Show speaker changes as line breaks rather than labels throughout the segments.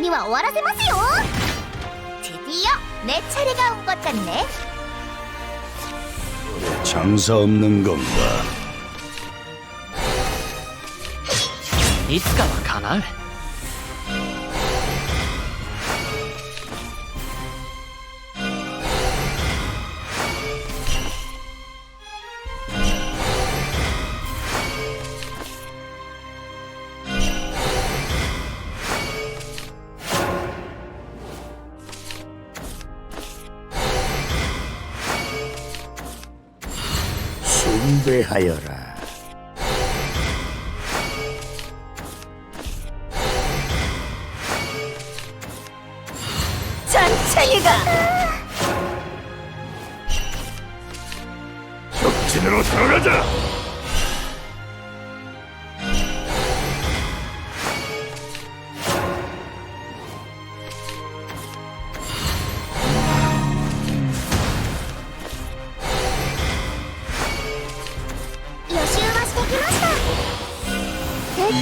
には終わらせますよ 드디어 내 차례가 온 것 같네
장사 없는 건가?
いつかは叶う
Fe Hayora.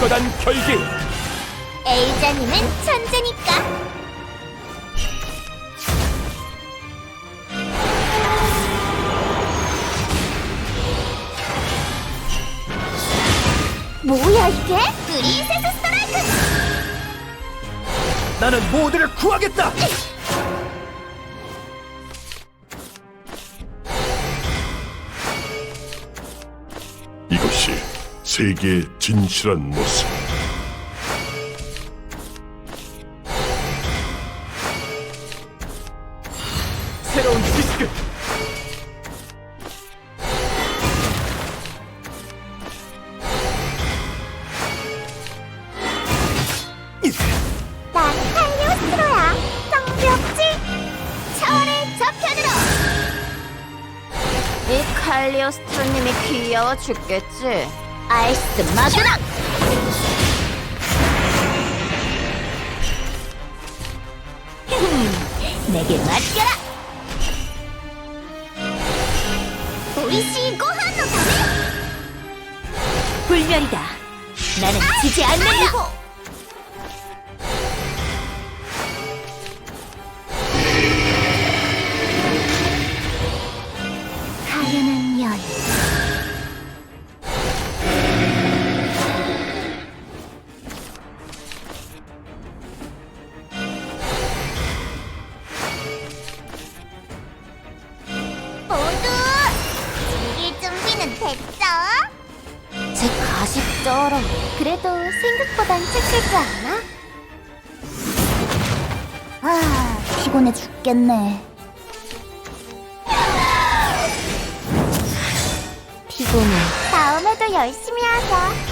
굳건한 결계.
에이자님은 천재니까. 뭐야 이게? 프린세스 스트라이크!
나는 모두를 구하겠다
세계의 진실한 모습.
새로운 디스크
난 칼리오스트로야. 성벽지 차원의 저편으로. 이 칼리오스트로님이 귀여워 죽겠지. 아이스 마그나! 내게 맡겨라! 오이시 고한노다! 불멸이다! 나는 지지 않는 이고! 그래도 생각보단 착하지 않아? 아 피곤해 죽겠네 피곤해. 다음에도 열심히 하자.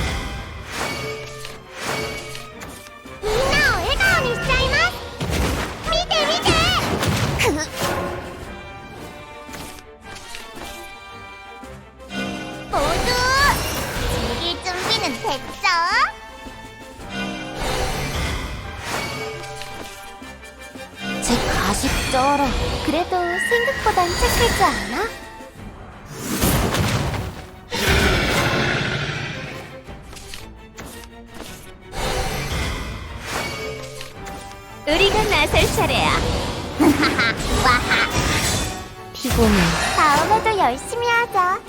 됐어? 제 가식 쩔어. 그래도 생각보단 착하지 않아? 우리가 나설 차례야. 피곤해. 다음에도 열심히 하자.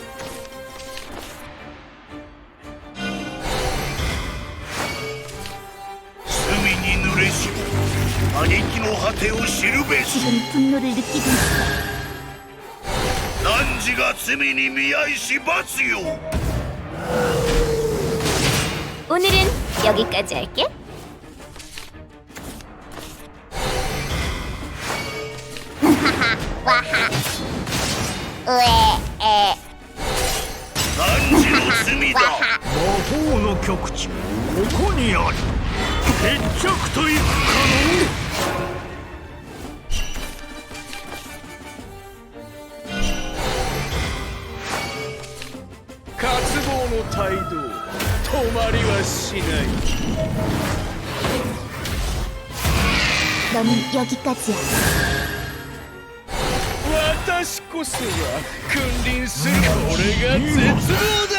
兄貴の果てを知るべし
지금 분노를 느끼고 있어.
汝が罪に見合いし罰よ
오늘은 여기까지 할게. 와하. 으에, 에.
汝の罪だ
와하.
魔法の極地ここにある決着といくかの
の 態度止まりはしない
너는 여기까지야.
私こそは君臨するこれが絶望だ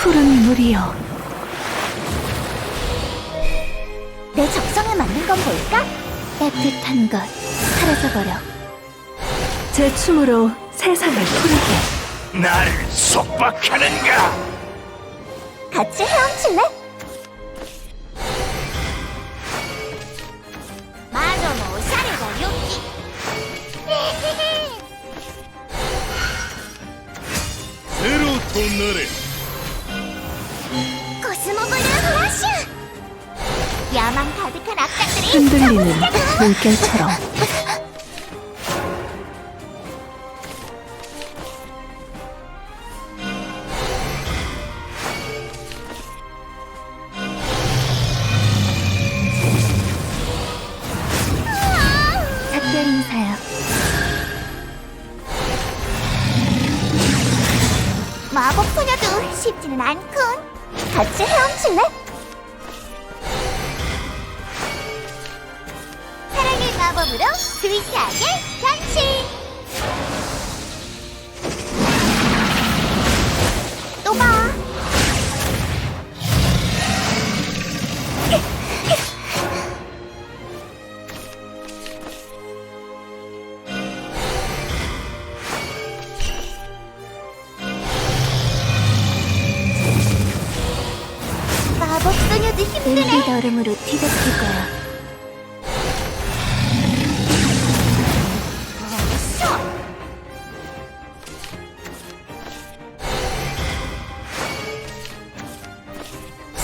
푸른 물이여
내 적성에 맞는 건 뭘까? 따뜻한 것 사라져버려
제 춤으로 세상을 푸르게
나를 속박하는가?
같이 헤엄칠래? 맞아 뭐 샤르가 여기
ゼロとなれ
코스모 블루 플라슈! 야망 가득한 악당들이
흔들리는 물결처럼.
작별 인사야. 마법 소녀도 쉽지는 않군 같이 헤엄칠래? 사랑의 마법으로 스위트하게 변신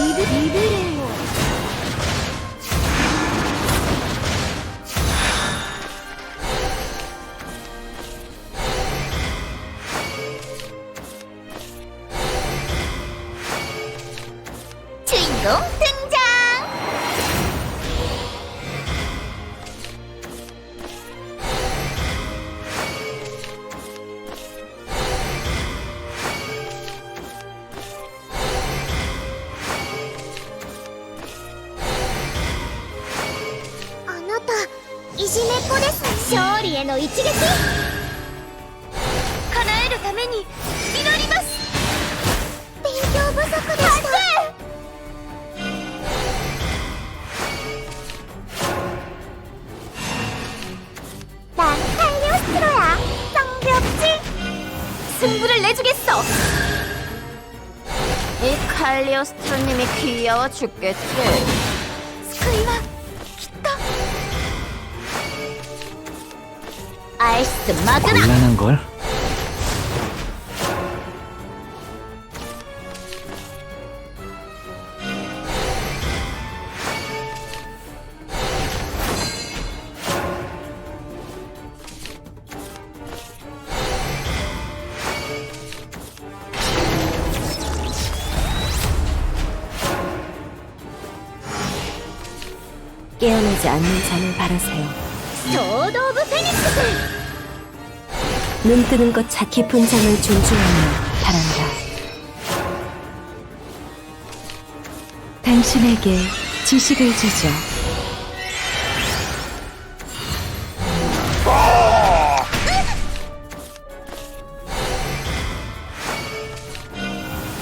இது இது いじめっ子です勝利への一撃叶えるために祈ります勉強不足でした난 칼리오스트로야 성벽지 승부를 내주겠어 이 칼리오스트로님이 귀여워 죽겠지 스크이와 아이스 마그나
곤란한 걸.
깨어나지 않는 잠을 바라세요.
소드 오브 페닉스
눈 뜨는 것자 깊은 잠을 존중하며 바란다. 당신에게 지식을 주죠.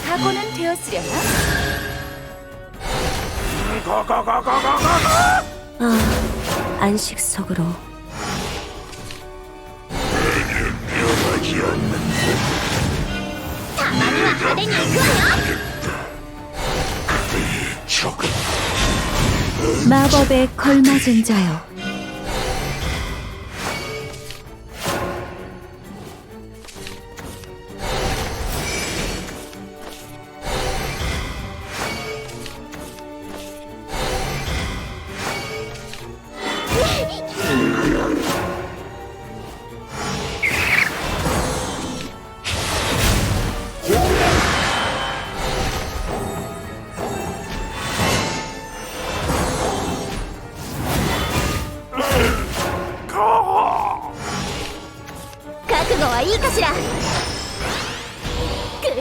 각오는 되었으려나?
아, 안식 속으로 마법에 걸맞은 자요.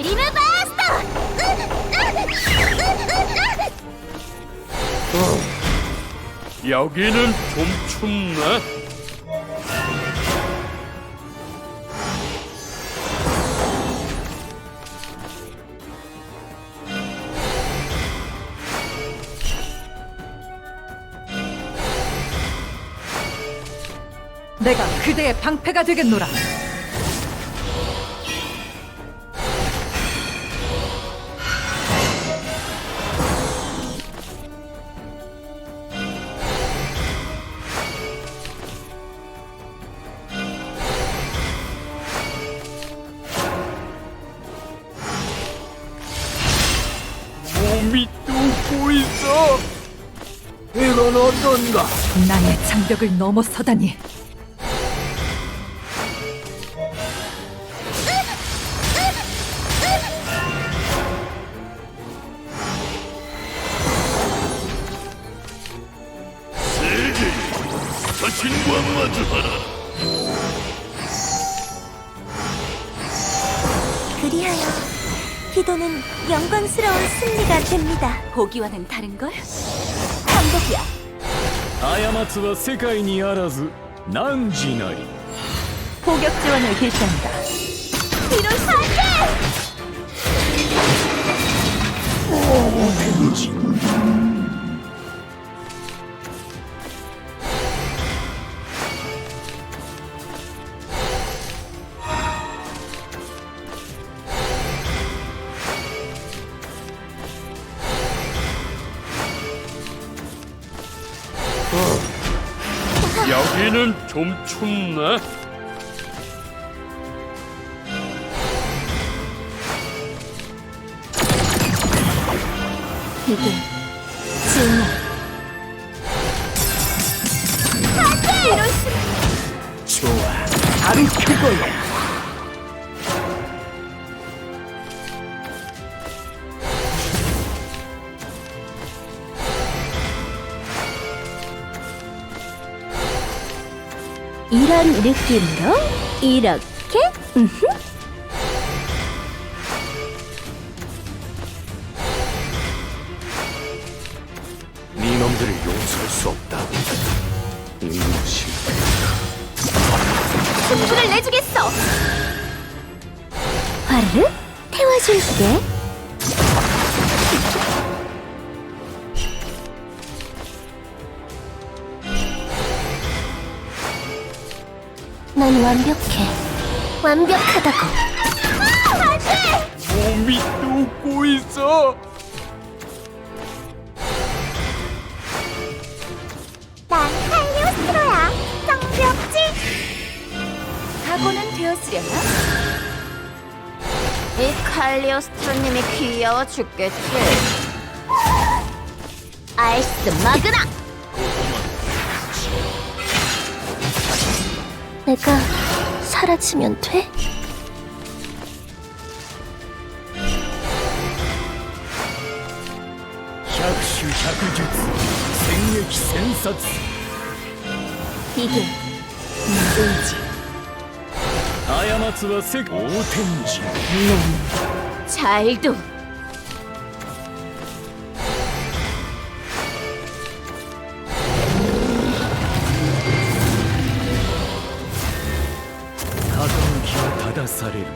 리메바스터!
여기는 좀 춥네.
내가 그대의 방패가 되겠노라. 나의 장벽을 넘어서다니.
세계 자신과 마주하라.
그리하여 기도는 영광스러운 승리가 됩니다.
보기와는 다른 걸? 한복이야
過ちは世界にあらず汝なり
포격 지원을 개시한다.
이럴 수 안
여기는 좀 춥나?
이게 이런 느낌으로 이렇게 음흠.
네 놈들을 용서할 수 없다. 이것이
승부를 내주겠어
화르르 태워줄게. 완벽해. 완벽하다고.
몸이 뚫고 있어.
난 칼리오스트로야 성벽지 각오는 되었으려나? 이 칼리오스트로님이 귀여워 죽겠지 아이스 마그나
내가 사라지면 돼?
격수 격주스 생력 센서스
이게
누구인지
아야마츠와 색
오텐지. 잘도. される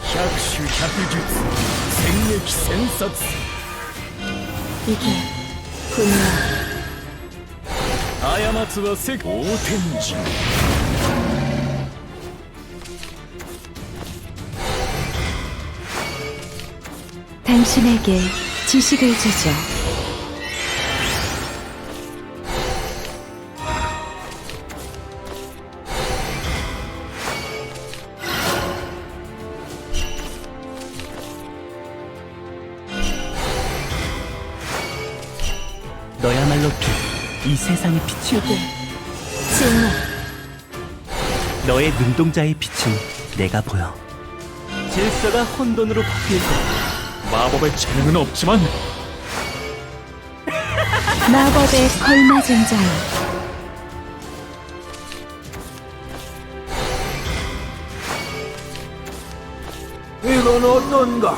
百種百術戦撃戦殺
이게 분노.
過は世大天神
당신에게 지식을 주죠. 이게 증오.
너의 눈동자의 빛은 내가 보여. 질서가 혼돈으로 바뀔 때 마법의 재능은 없지만
마법에 걸맞은 자요.
이건 어떤가?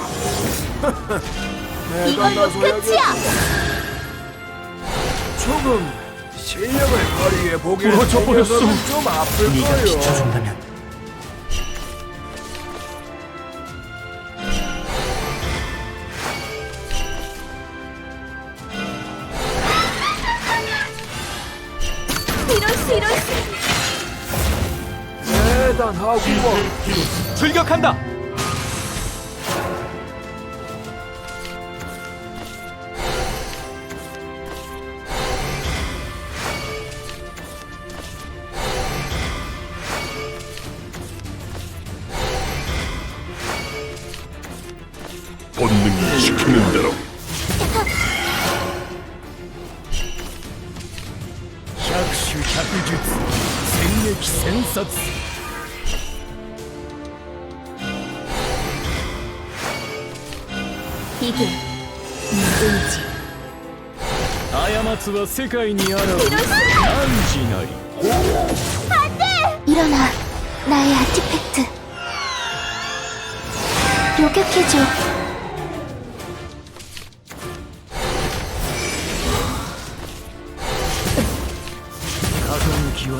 이걸로 끝이야.
조금 실력을 발휘해 보게 부러져 버렸어. 좀 아플 네가 거요. 비춰준다면.
이럴 수 이럴 수.
대단하구먼. 출격한다.
百種百術戦撃戦殺
이게 내 의지.
過は世界にあらず汝なり
일어나, 나의 아티팩트. 요격해줘.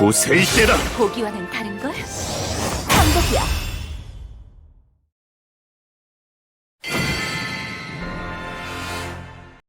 수.
구세일 때다
보기와는 다른 걸?
반복이야.